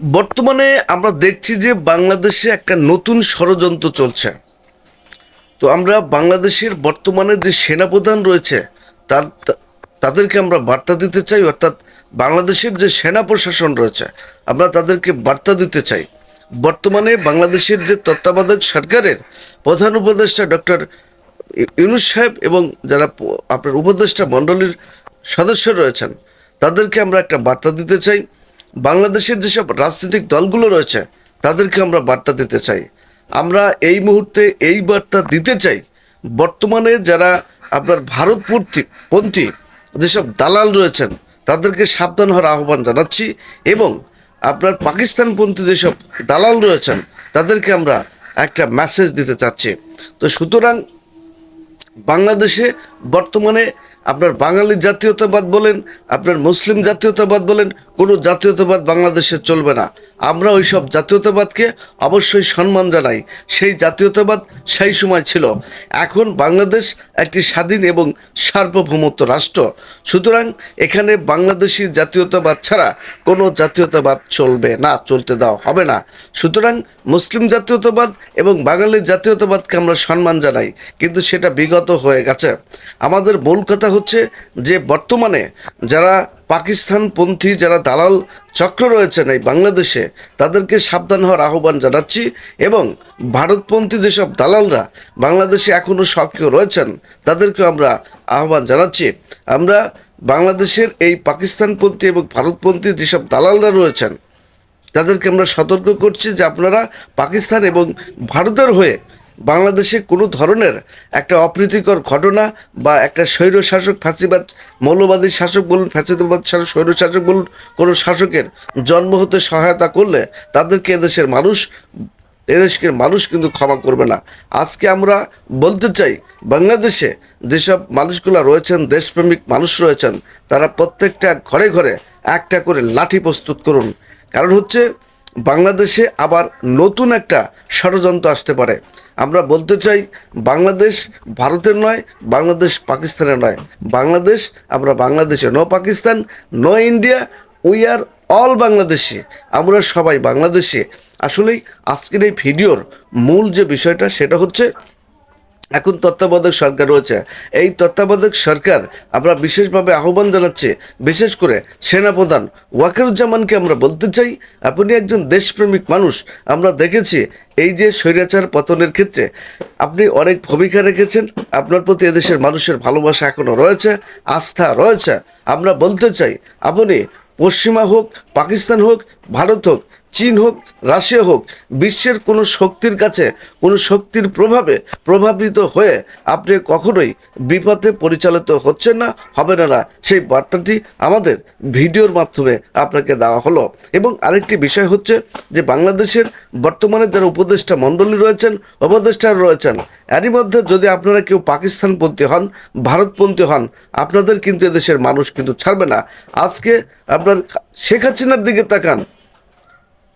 বর্তমানে আমরা দেখছি যে বাংলাদেশে একটা নতুন ষড়যন্ত্র চলছে। তো আমরা বাংলাদেশের বর্তমানে যে সেনাপ্রধান রয়েছে, তার, তাদেরকে আমরা বার্তা দিতে চাই, অর্থাৎ বাংলাদেশের যে সেনা প্রশাসন রয়েছে, আমরা তাদেরকে বার্তা দিতে চাই। বর্তমানে বাংলাদেশের যে তত্ত্বাবধায়ক সরকারের প্রধান উপদেষ্টা ডক্টর ইউনুস সাহেব এবং যারা আপনার উপদেষ্টা মণ্ডলীর সদস্য রয়েছেন, তাদেরকে আমরা একটা বার্তা দিতে চাই। বাংলাদেশের যেসব রাজনৈতিক দলগুলো রয়েছে, তাদেরকে আমরা বার্তা দিতে চাই। আমরা এই মুহূর্তে এই বার্তা দিতে চাই, বর্তমানে যারা আপনার ভারতপন্থী, পন্থী যেসব দালাল রয়েছেন, তাদেরকে সাবধান হওয়ার আহ্বান জানাচ্ছি এবং আপনার পাকিস্তানপন্থী যেসব দালাল রয়েছেন, তাদেরকে আমরা একটা মেসেজ দিতে চাচ্ছি। তো সুতরাং বাংলাদেশে বর্তমানে আপনার বাঙালি জাতীয়তাবাদ বলেন আপনার মুসলিম জাতীয়তাবাদ বলেন কোনো জাতীয়তাবাদ বাংলাদেশে চলবে না। আমরা ওই সব জাতীয়তাবাদকে অবশ্যই সম্মান জানাই। সেই জাতীয়তাবাদ সেই সময় ছিল। এখন বাংলাদেশ একটি স্বাধীন এবং সার্বভৌমত্ব রাষ্ট্র। সুতরাং এখানে বাংলাদেশি জাতীয়তাবাদ ছাড়া কোনো জাতীয়তাবাদ চলবে না, চলতে দেওয়া হবে না। সুতরাং মুসলিম জাতীয়তাবাদ এবং বাঙালির জাতীয়তাবাদকে আমরা সম্মান জানাই। কিন্তু সেটা বিগত হয়ে গেছে। আমাদের মূল কথা হচ্ছে যে বর্তমানে যারা পাকিস্তানপন্থী যারা দালাল চক্র রয়েছেন এই বাংলাদেশে, তাদেরকে সাবধান হওয়ার আহ্বান জানাচ্ছি এবং ভারতপন্থী যেসব দালালরা বাংলাদেশে এখনও সক্রিয় রয়েছেন তাদেরকে আমরা আহ্বান জানাচ্ছি। আমরা বাংলাদেশের এই পাকিস্তানপন্থী এবং ভারতপন্থী যেসব দালালরা রয়েছেন, তাদেরকে আমরা সতর্ক করছি যে আপনারা পাকিস্তান এবং ভারতের হয়ে বাংলাদেশে কোনো ধরনের একটা অপ্রীতিকর ঘটনা বা একটা স্বৈর শাসক ফাঁসিবাদ মৌলবাদী শাসক বলুন, ফ্যাসিবাদ শাসক স্বৈর শাসক বলুন, কোনো শাসকের জন্ম হতে সহায়তা করলে তাদেরকে এদেশের মানুষ এদেশের মানুষ কিন্তু ক্ষমা করবে না। আজকে আমরা বলতে চাই, বাংলাদেশে যেসব মানুষগুলো রয়েছেন, দেশপ্রেমিক মানুষ রয়েছেন, তারা প্রত্যেকটা ঘরে ঘরে একটা করে লাঠি প্রস্তুত করুন। কারণ হচ্ছে বাংলাদেশে আবার নতুন একটা ষড়যন্ত্র আসতে পারে। আমরা বলতে চাই, বাংলাদেশ ভারতের নয়, বাংলাদেশ পাকিস্তানের নয়। বাংলাদেশ, আমরা বাংলাদেশে no Pakistan no India we are all বাংলাদেশে। আমরা সবাই বাংলাদেশে। আসলেই আজকের এই ভিডিওর মূল যে বিষয়টা, সেটা হচ্ছে এখন তত্ত্বাবধায়ক সরকার রয়েছে। এই তত্ত্বাবধায়ক সরকার আমরা বিশেষভাবে আহ্বান জানাচ্ছি, বিশেষ করে সেনাপ্রধান ওয়াকারুজ্জামানকে আমরা বলতে চাই, আপনি একজন দেশপ্রেমিক মানুষ, আমরা দেখেছি এই যে স্বৈরাচার পতনের ক্ষেত্রে আপনি অনেক ভূমিকা রেখেছেন, আপনার প্রতি এদেশের মানুষের ভালোবাসা এখনও রয়েছে, আস্থা রয়েছে। আমরা বলতে চাই, আপনি পশ্চিমা হোক, পাকিস্তান হোক, ভারত হোক চীন হোক, রাশিয়া হোক, বিশ্বের কোনো শক্তির কাছে, কোনো শক্তির প্রভাবে প্রভাবিত হয়ে আপনি কখনোই বিপথে পরিচালিত হচ্ছেন না, হবে না না। সেই বার্তাটি আমাদের ভিডিওর মাধ্যমে আপনাকে দেওয়া হলো। এবং আরেকটি বিষয় হচ্ছে যে বাংলাদেশের বর্তমানে যারা উপদেষ্টা মণ্ডলী রয়েছেন উপদেষ্টার রয়েছেন, এরই মধ্যে যদি আপনারা কেউ পাকিস্তানপন্থী হন, ভারতপন্থী হন, আপনাদের কিন্তু এদেশের মানুষ কিন্তু ছাড়বে না। আজকে আপনার শেখ হাসিনার দিকে তাকান।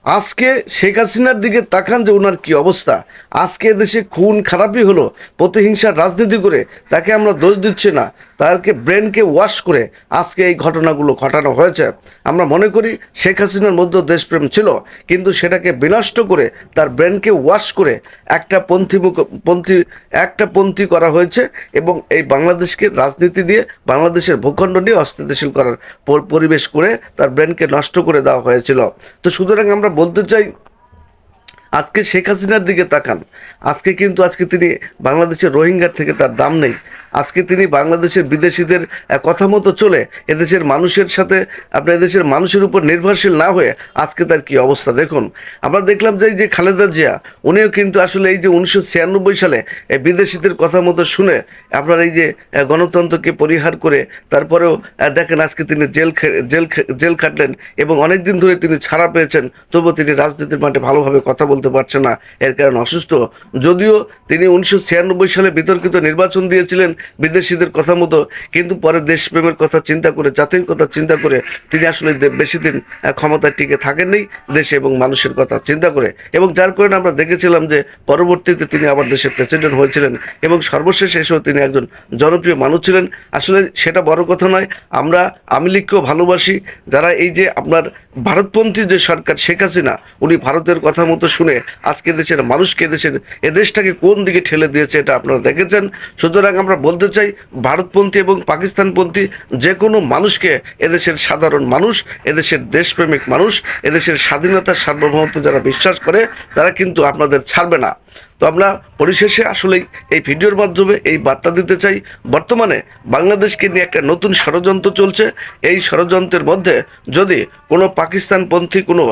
আজকে শেখ হাসিনার দিকে তাকান যে ওনার কি অবস্থা। আজকে দেশে খুন খারাপই হলো, প্রতিহিংসার রাজনীতি করে তাকে আমরা দোষ দিচ্ছি না, তাকে ব্রেনকে ওয়াশ করে আজকে এই ঘটনাগুলো ঘটানো হয়েছে। আমরা মনে করি শেখ হাসিনার মধ্যে দেশপ্রেম ছিল, কিন্তু সেটাকে বিনষ্ট করে তার ব্রেনকে ওয়াশ করে একটা পন্থীমুখ পন্থী, একটা পন্থী করা হয়েছে এবং এই বাংলাদেশকে রাজনীতি দিয়ে, বাংলাদেশের ভূখণ্ড নিয়ে অস্থিতিশীল করার পর- পরিবেশ করে তার ব্রেনকে নষ্ট করে দেওয়া হয়েছিল। তো সুতরাং আমরা বলতে চাই, আজকে শেখ হাসিনার দিকে তাকান। আজকে কিন্তু, আজকে তিনি বাংলাদেশের রোহিঙ্গার থেকে তার দাম নেই। আজকে তিনি বাংলাদেশের বিদেশিদের কথা মতো চলে এদেশের মানুষের সাথে, আপনার এদেশের মানুষের উপর নির্ভরশীল না হয়ে আজকে তার কি অবস্থা দেখুন। আমরা দেখলাম যে এই যে খালেদা জিয়া, উনিও কিন্তু আসলে এই যে উনিশশো ছিয়ানব্বই সালে বিদেশিদের কথা মতো শুনে আপনার এই যে গণতন্ত্রকে পরিহার করে তারপরেও দেখেন আজকে তিনি জেল জেল জেল খাটলেন এবং অনেক দিন ধরে তিনি ছাড়া পেয়েছেন, তবুও তিনি রাজনীতির মাঠে ভালোভাবে কথা বলতে পারছেন না। এর কারণ অসুস্থ। যদিও তিনি উনিশশো ছিয়ানব্বই সালে বিতর্কিত নির্বাচন দিয়েছিলেন বিদেশিদের কথা মতো, কিন্তু পরে দেশপ্রেমের কথা চিন্তা করে, জাতির কথা চিন্তা করে তিনি আসলে বেশি দিন ক্ষমতায় টিকে থাকেননি দেশে এবং মানুষের কথা চিন্তা করে। এবং যার কারণে আমরা দেখেছিলাম যে পরবর্তীতে তিনি আবার দেশের প্রেসিডেন্ট হয়েছিলেন এবং সর্বশেষ এসেও তিনি একজন জনপ্রিয় মানুষ ছিলেন। আসলে সেটা বড় কথা নয়, আমরা আমি ভালোবাসি। যারা এই যে আপনার ভারতপন্থী যে সরকার, শেখ হাসিনা, উনি ভারতের কথা মতো শুনে আজকে দেশের মানুষকে, দেশের এ দেশটাকে কোন দিকে ঠেলে দিয়েছে এটা আপনারা দেখেছেন। সুতরাং আমরা বলতে চাই, ভারতপন্থী এবং পাকিস্তানপন্থী যে কোনো মানুষকে এদেশের সাধারণ মানুষ এদেশের দেশপ্রেমিক মানুষ এদেশের স্বাধীনতার সার্বভৌমত্ব যারা বিশ্বাস করে, তারা কিন্তু আপনাদের ছাড়বে না। তো আমরা পরিশেষে আসলেই এই ভিডিওর মাধ্যমে এই বার্তা দিতে চাই, বর্তমানে বাংলাদেশকে নিয়ে একটা নতুন ষড়যন্ত্র চলছে। এই ষড়যন্ত্রের মধ্যে যদি কোনো পাকিস্তানপন্থী কোনো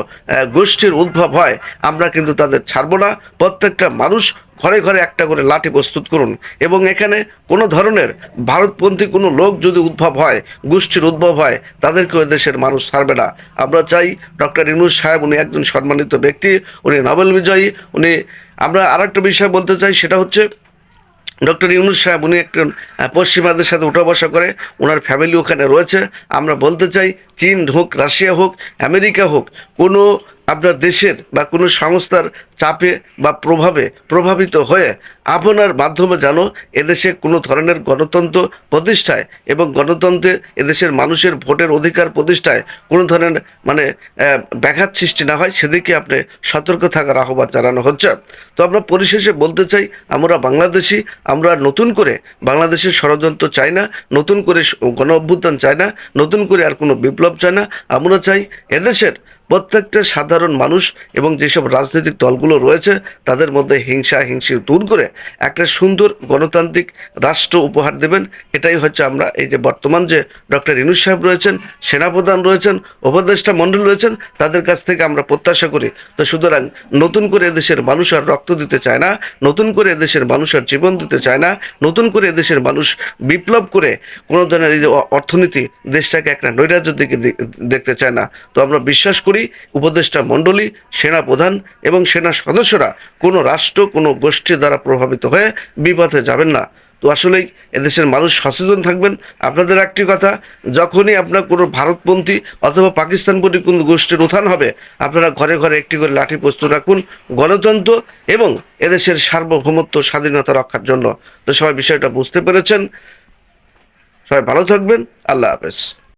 গোষ্ঠীর উদ্ভব হয়, আমরা কিন্তু তাদের ছাড়বো না। প্রত্যেকটা মানুষ ঘরে ঘরে একটা করে লাঠি প্রস্তুত করুন এবং এখানে কোনো ধরনের ভারতপন্থী কোনো লোক যদি উদ্ভব হয়, গোষ্ঠীর উদ্ভব হয়, তাদেরকেও দেশের মানুষ ছাড়বে না। আমরা চাই ডক্টর ইনুস সাহেব, উনি একজন সম্মানিত ব্যক্তি, উনি নোবেল বিজয়ী, উনি আমরা আর একটা বিষয় বলতে চাই, সেটা হচ্ছে ডক্টর ইউনুস সাহেব, উনি একজন পশ্চিমাদের সাথে উঠা বসা করে ওনার ফ্যামিলি ওখানে রয়েছে। আমরা বলতে চাই, চীন হোক, রাশিয়া হোক, আমেরিকা হোক, কোনো আপনার দেশের বা কোনো সংস্থার চাপে বা প্রভাবে প্রভাবিত হয়ে আপনার মাধ্যমে যেন এদেশে কোনো ধরনের গণতন্ত্র প্রতিষ্ঠায় এবং গণতন্ত্রে এদেশের মানুষের ভোটের অধিকার প্রতিষ্ঠায় কোনো ধরনের মানে ব্যাঘাত সৃষ্টি না হয়, সেদিকে আপনি সতর্ক থাকার আহ্বান জানানো হচ্ছে। তো আমরা পরিশেষে বলতে চাই, আমরা বাংলাদেশি, আমরা নতুন করে বাংলাদেশের ষড়যন্ত্র চাই না, নতুন করে গণ অভ্যুত্থান চাই না, নতুন করে আর কোনো বিপ্লব চাই না। আমরা চাই এদেশের প্রত্যেকটা সাধারণ মানুষ এবং যেসব রাজনৈতিক দলগুলো রয়েছে, তাদের মধ্যে হিংসা, হিংসি দূর করে একটা সুন্দর গণতান্ত্রিক রাষ্ট্র উপহার দেবেন। এটাই হচ্ছে আমরা এই যে বর্তমান যে ডক্টর ইনুস সাহেব রয়েছেন, সেনাপ্রধান রয়েছেন, উপদেষ্টা মণ্ডল রয়েছেন, তাদের কাছ থেকে আমরা প্রত্যাশা করি। তো সুতরাং নতুন করে এদেশের মানুষ আর রক্ত দিতে চায় না, নতুন করে এদেশের মানুষ আর জীবন দিতে চায় না, নতুন করে এদেশের মানুষ বিপ্লব করে কোনো ধরনের এই যে অর্থনীতি দেশটাকে একটা নৈরাজ্যের দিকে দেখতে চায় না। তো আমরা বিশ্বাস করি, উপদেষ্টা মণ্ডলী, সেনা প্রধান এবং সেনা সদস্যরা কোনো রাষ্ট্র, কোনো গোষ্ঠী দ্বারা প্রভাবিত হয়ে বিপথে যাবেন না। তো আসলেই এদেশের মানুষ সচেতন থাকবেন। আপনাদের একটি কথা, যখনই আপনার কোনো ভারতপন্থী অথবা পাকিস্তানপন্থী কোনো গোষ্ঠীর উত্থান হবে, আপনারা ঘরে ঘরে একটি করে লাঠি প্রস্তুত রাখুন গণতন্ত্র এবং এদেশের সার্বভৌমত্ব, স্বাধীনতা রক্ষার জন্য। তো সবাই বিষয়টা বুঝতে পেরেছেন। সবাই ভালো থাকবেন। আল্লাহ হাফেজ।